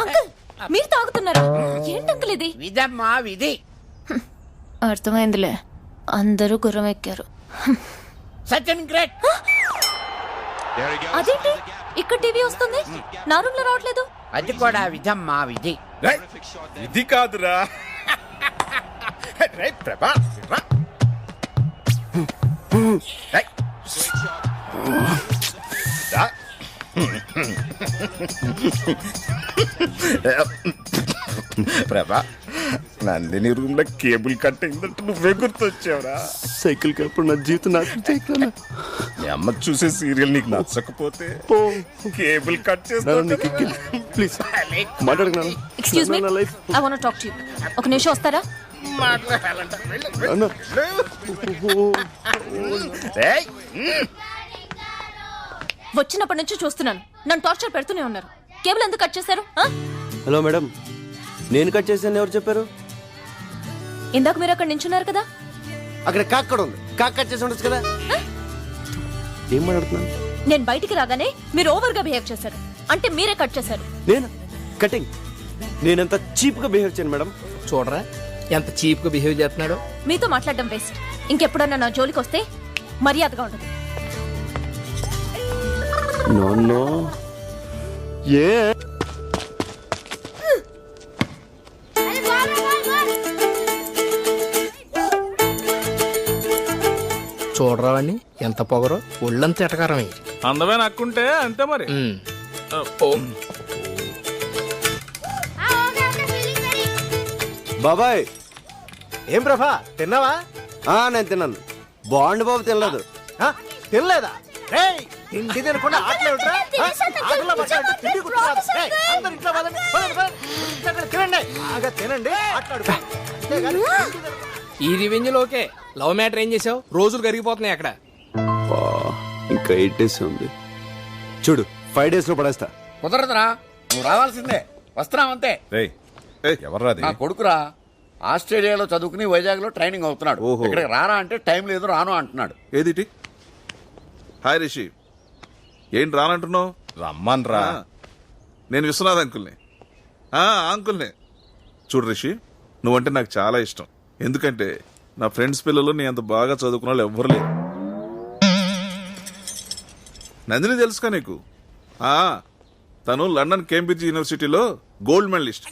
Uncle మీరు తాగుతున్నారా ఏంటి uncle ఇది విధమ్మా విధి అర్థమైందిలే అందరూ గుర్రం ఎక్కారు సచిన్ గ్రేట్ అదేంటి ఇక్కడ టీవీ వస్తుంది నా రూమ్లో రావట్లేదు అది కూడా విధమ్మా విధి ఇది కాదురా రేయ్, ప్రభా రా. ప్రభా నందిని రూమ్లో కేబుల్ కట్ అయిందంటే నువ్వే గుర్తొచ్చావురా సైకిల్ కప్పుడు నా జీవితం నాకు చేయగలను మీ అమ్మ చూసే సీరియల్ నీకు నచ్చకపోతే కేబుల్ కట్ చేస్తా ప్లీజ్ మాట్లాడగలను excuse me life I want talk to you ఒక నిమిషం వస్తారా వచ్చినప్పటి నుంచి చూస్తున్నాను. నన్ను టార్చర్ పెడుతూనే ఉన్నారు. కేబుల్ ఎందుకు కట్ చేశారు? హలో మేడం నేను కట్ చేశాను ఎవరు చెప్పారు? ఇందాక మీరు అక్కడ నించున్నారు కదా? అక్కడ కాక్ కూడా ఉంది. కాక్ కట్ చేసి ఉండొచ్చు కదా? ఏం మాట్లాడుతున్నాను నేను బయటికి రాగానే మీరు ఓవర్గా బిహేవ్ చేశారు. అంటే మీరే కట్ చేశారు. నేను? కటింగ్ నేనంత చీప్గా బిహేవ్ చేయను మేడం. చూడరా ఎంత చీప్గా బిహేవ్ చేస్తున్నాడో? మీతో మాట్లాడడం వేస్ట్ ఇంకెప్పుడన్నా నా జోలికి వస్తే మర్యాదగా ఉండదు నో నో. ఏ? చూడరా వాడిని ఎంత పొగరో? ఒళ్ళంత ఎటకారమే అందమే నక్కుంటే అంతే మరి. ఓ, బాబాయ్. ఏం ప్రభా తిన్నావా? ఆ నేను తిన్నాను. బాండ్ బాబు తినలేదు. ఆ, తినలేదా? రేయ్ తిండి తినకుండా ఆటలు ఏమిట్రా? ఆ, ఆటల్లో పడ్డారంటే తిండి గుర్తురాదు. రేయ్, అందరూ ఇంట్లో పదండి, పదండి, పదండి. అక్కడ తినండి. బాగా తినండి. ఆటలాడుకో. అంతేగాని తిండి తినకుండా- ఈ రివెంజ్ ఓకే. లవ్ మ్యాటర్ ఏం చేసావు? రోజులు కరిగిపోతున్నాయి అక్కడ. ఇంకా ఎయిట్ డేస్ ఉంది. చూడు ఫైవ్ డేస్లో పడేస్తా. కుదరదురా. నువ్వు రావాల్సిందే. వస్తున్నాం అంతే. రేయ్ ఎవర్రా అది? నా కొడుకురా ఆస్ట్రేలియాలో చదువుకుని వైజాగ్లో ట్రైనింగ్ అవుతున్నాడు. ఓహో. ఇక్కడికి రారా అంటే టైం లేదు రాను అంటున్నాడు. ఏదిటి? హాయ్ రిషి. ఏం రానంటున్నావు? రమ్మన్ రా నేను విశ్వనాథ్ అంకుల్ని. ఆ, అంకుల్ని. చూడు రిషి నువ్వంటే నాకు చాలా ఇష్టం. ఎందుకంటే నా ఫ్రెండ్స్ పిల్లలు నీ అంత బాగా చదువుకున్న వాళ్ళు ఎవ్వరు లేరు. నందిని తెలుసుకా నీకు? ఆ, తను లండన్ కేంబ్రిడ్జ్ యూనివర్సిటీలో గోల్డ్ మెడలిస్ట్.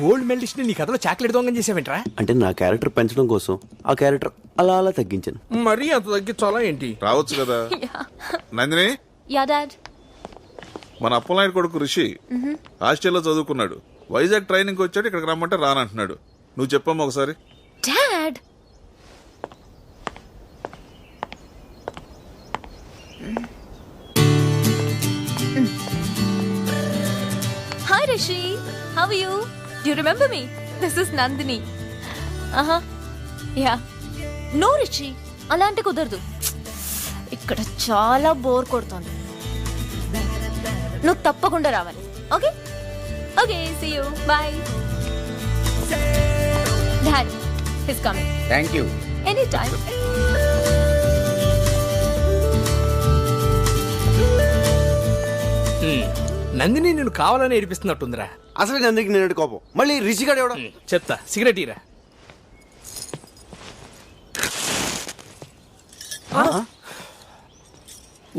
గోల్డ్ మెడలిస్ట్ నీ కథలో చాక్లెట్ దొంగం చేసావేంట్రా? అంటే నా క్యారెక్టర్ పెంచడం కోసం ఆ క్యారెక్టర్ అలా అలా తగ్గించాను. మరీ అంత తగ్గించాలా ఏంటి? రావచ్చు కదా. నందిని? యా డాడ్ మన అప్పలనాయుడు కొడుకు రిషి హాస్టల్లో చదువుకున్నాడు. వైజాగ్ ట్రైనింగ్ వచ్చాడు ఇక్కడికి రమ్మంటే రానంటున్నాడు. నువ్వు చెప్పమ్మా ఒకసారి. Dad hi Rishi how you do remember me this is Nandini ఆహా యా నో రిషి అలాంటి కుదరదు. ఇక్కడ చాలా బోర్ కొడుతోంది. నువ్వు తప్పకుండా రావాలి. Okay okay see you bye dad he's coming thank you any time um. Nandini నేను కావాలని ఏడిపిస్తున్నట్టుందిరా. అసలు అందరికి నేను కోపం? మళ్ళీ రిషిగాడు ఎవడం? చెప్తా. సిగరెట్ ఇరా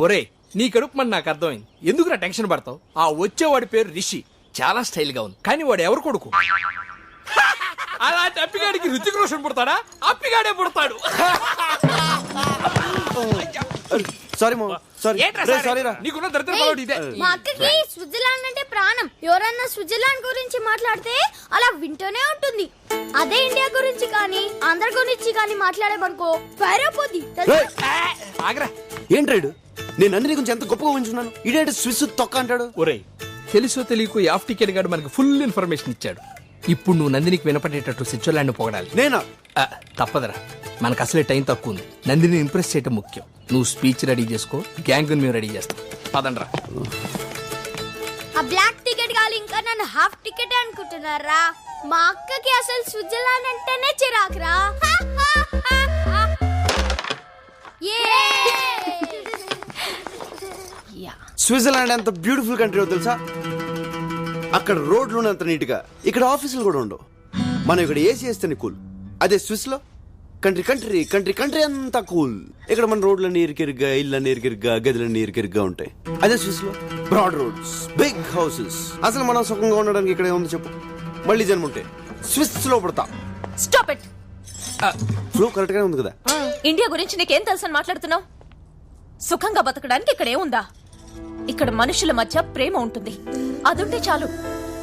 ఒరే నీ కడుపు మన నాకు అర్థమైంది. ఎందుకు నా టెన్షన్ పడతావు? ఆ వచ్చేవాడి పేరు రిషి. చాలా స్టైల్గా ఉంది. కానీ వాడు ఎవరు కొడుకు? అలాంటి అప్పిగాడికి రుచిక రోషన్ పుడతాడా? అప్పిగాడే పుడతాడు. సారీ మో సారీ సారీ? రా నీకున్న దరిద్ర ఇదే. మా అక్కకి స్విట్జర్లాండ్ అంటే ప్రాణం. ఎవరన్నా స్విట్జర్లాండ్ గురించి మాట్లాడితే అలా వింటూనే ఉంటుంది. అదే ఇండియా గురించి కానీ ఆంధ్ర గురించి కానీ మాట్లాడేమనుకో? రేయ్, ఆ, ఆగరా. ఏంట్రాడు నేను నందిని గురించి ఎంత గొప్పగా ఉంచున్నాను ఇడేంటి స్విస్ తొక్క అంటాడు? ఒరేయ్ తెలుసో తెలియకు యాఫ్ టికెట్ గాడు మనకి ఫుల్ ఇన్ఫర్మేషన్ ఇచ్చాడు. ఇప్పుడు నువ్వు నందినికి వినపడేటట్టు స్విట్జర్లాండ్ పొగడాలి. నేనా? ఆ, తప్పదురా. మనకు అసలే టైం తక్కువ ఉంది. నందిని ఇంప్రెస్ చేయటం ముఖ్యం. నువ్వు స్పీచ్ రెడీ చేసుకో. గ్యాంగ్ మేము రెడీ చేస్తాం. పదండ్రా. ఆ బ్లాక్ టికెట్ కాదు ఇంకా నన్ను హాఫ్ టికెట్ అనుకుంటున్నారా? మా అక్కకి అసలు స్విట్జర్లాండ్ అంటేనే చిరాకురా. స్విట్జర్లాండ్ ఎంత బ్యూటిఫుల్ కంట్రీ తెలుసా? అక్కడ రోడ్లు ఉన్నంత నీట్గా ఇక్కడ ఆఫీసులు కూడా ఉండవు. మనం ఇక్కడ ఏసీ వేస్తేనే కూల్ అదే స్విస్లో? కంట్రీ కంట్రీ కంట్రీ కంట్రీ అంతా కూల్. ఇక్కడ మన రోడ్లన్నీ ఇరికిరిగ్గా ఇళ్ళన్నీ ఇరికిరిగ్గా గదులన్నీ ఇరికిరిగ్గా ఉంటాయి. అదే స్విస్లో బ్రాడ్ రోడ్స్ బిగ్ హౌసెస్ అసలు మనం సుఖంగా ఉండడానికి ఇక్కడ ఏముంది చెప్పు. మళ్ళీ జన్మ ఉంటే స్విస్లో పడతా స్టాప్ ఇట్ ఫ్లో కరెక్ట్ గానే ఉంది కదా? ఇండియా గురించి నీకేం తెలుసని మాట్లాడుతున్నావు? సుఖంగా బతకడానికి ఇక్కడ ఏముందా ఇక్కడ మనుషుల మధ్య ప్రేమ ఉంటుంది. అదుంటే చాలు.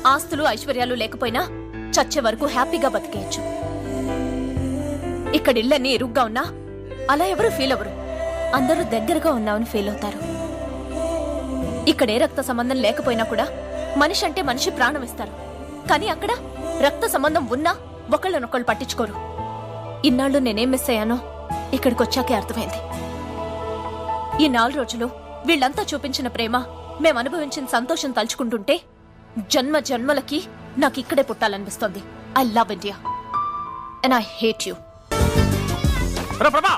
ఆస్తులు ఐశ్వర్యాలు లేకపోయినా చచ్చే వరకు హ్యాపీగా బతికేయచ్చు. ఇక్కడ ఇళ్ళన్నీ ఇరుగ్గా ఉన్నా అలా ఎవరు ఫీల్ అవ్వరు. అందరూ దగ్గరగా ఉన్నామని ఫీల్ అవుతారు. ఇక్కడ ఏ రక్త సంబంధం లేకపోయినా కూడా మనిషి అంటే మనిషి ప్రాణం ఇస్తారు. కానీ అక్కడ రక్త సంబంధం ఉన్నా ఒకళ్ళనొకళ్ళు పట్టించుకోరు. ఇన్నాళ్ళు నేనేం మిస్ అయ్యానో ఇక్కడికి వచ్చాకే అర్థమైంది. ఈ నాలుగు రోజులు వీళ్ళంతా చూపించిన ప్రేమ మేం అనుభవించిన సంతోషం తలుచుకుంటుంటే జన్మ జన్మలకి నాకు ఇక్కడే పుట్టాలనిపిస్తోంది. I love India and I hate you Prabha.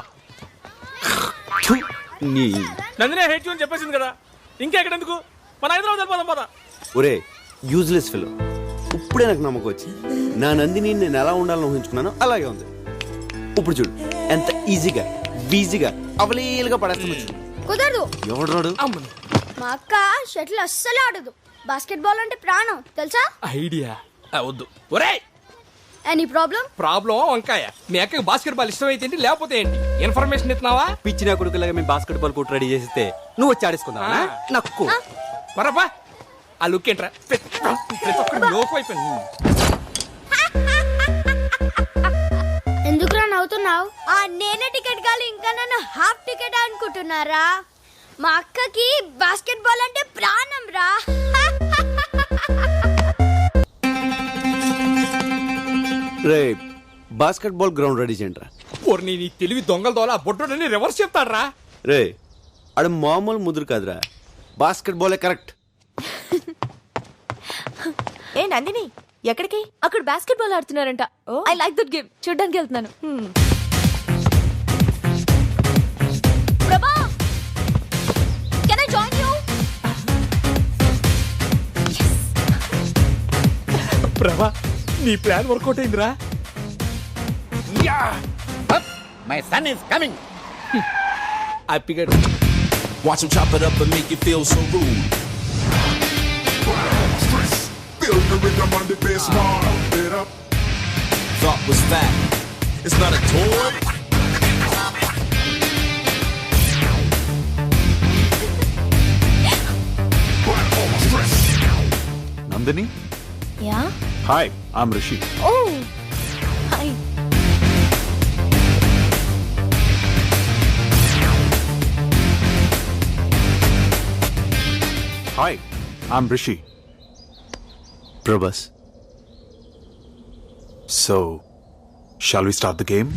నీ. నందిని హేట్ అని చెప్పేసింది కదా. ఇంకా ఎక్కడెందుకు? మన హైదరాబాద్ వెళ్ళిపోదాం పద. ఒరే యూజ్లెస్ ఫెలో ఇప్పుడే నాకు నమ్మకం వచ్చింది నా నందిని నేను ఎలా ఉండాలని ఊహించుకున్నానో అలాగే ఉంది. ఇప్పుడు చూడు ఎంత ఈజీగా వీజీగా అవలీలుగా పడేస్తాను కుదరదు. ఎవడు రాడు? మా అక్క షటిల్ అస్సలు ఆడదు. బాస్కెట్ బాల్ అంటే ప్రాణం తెలుసా? ఐడియా. వద్దు. ఒరే ఎనీ ప్రాబ్లం ప్రాబ్లం వంకాయ. మీ అక్కకి బాస్కెట్ బాల్ ఇష్టం అయితే ఏంటి? లేకపోతే ఏంటి? ఇన్ఫర్మేషన్ ఇస్తున్నావా? పిచ్చిన కొడుకులాగా మేము బాస్కెట్ బాల్ కోర్టు రెడీ చేసిస్తే నువ్వు వచ్చి ఆడేసుకుందావా? ఆ. నక్కు. మరబ్బా. ఆ లుక్ ఏంట్రా? ప్రతి ప్రతి ఒక్కరు లోకం అయిపోయింది. ఎందుకురా నవ్వుతున్నావు? ఆ నేనే టికెట్ కాదు ఇంకా నన్ను హాఫ్ టికెట్ అనుకుంటున్నారా? మా అక్కకి బాస్కెట్ బాల్ అంటే ప్రాణం రా రే బాస్కెట్ బాల్ గ్రౌండ్ రెడీ చేయండి రా. ఓర్ని నీ తెలివి దొంగల దోల బొడ్డోడని రివర్స్ చెప్తాడ్రా. రే ఆడ మామూలు ముదురు కాదురా. బాస్కెట్ బాలే కరెక్ట్. ఏ నందిని ఎక్కడికి? అక్కడ బాస్కెట్ బాల్ ఆడుతున్నారంట ఐ లైక్ దట్ గేమ్ చూడ్డానికి వెళ్తున్నాను. ప్రభా నీ ప్లాన్ వర్కౌట్ అయిందిరా మై సన్ ఇస్ కమింగ్ హ్యాపీగా Watch him chop it up and make you feel so rude. Feel the rhythm on the bass, pump it up. Thought was fat. It's not a toy. Nandini yeah Hi, I'm Rishi. Oh, hi. Hi, I'm Rishi. Prabhas. So, shall we start the game?